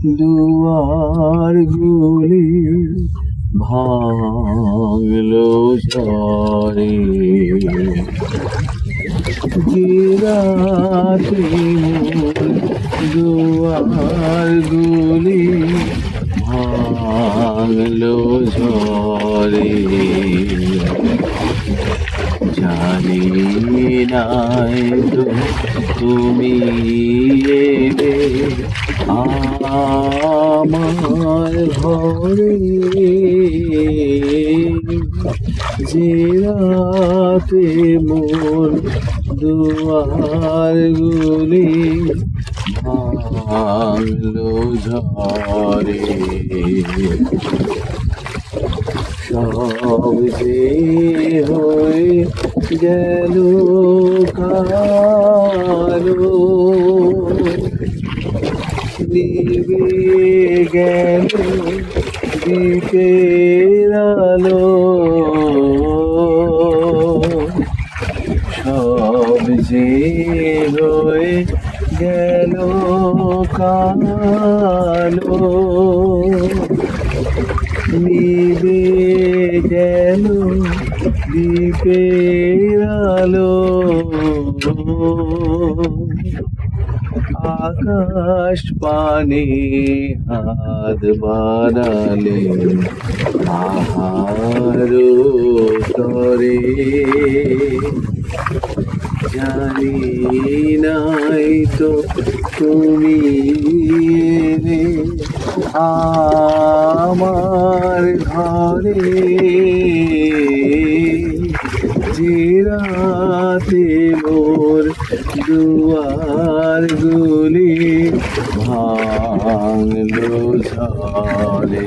দুয়ার গুলি ভাঙলো ঝরে জিরাতে দুয়ার গুলি ভাঙলো ঝরে জানি নাই তো তুমি আমার ঘরে যে রাতে মোর দুয়ার গুলি ভাঙলো ঝরে। সব যে হয়ে গেল কালো। গেল আলো সব যে হয়ে গেল কালো নিবে গেল দ্বীপের আলো আকাশ পানে হাত বাড়ালে আহার তরে জানি নাই তো তুমি এলে আমার ঘরে। যে রাতে মোর দুয়ার গুলি ভাঙলো ঝরে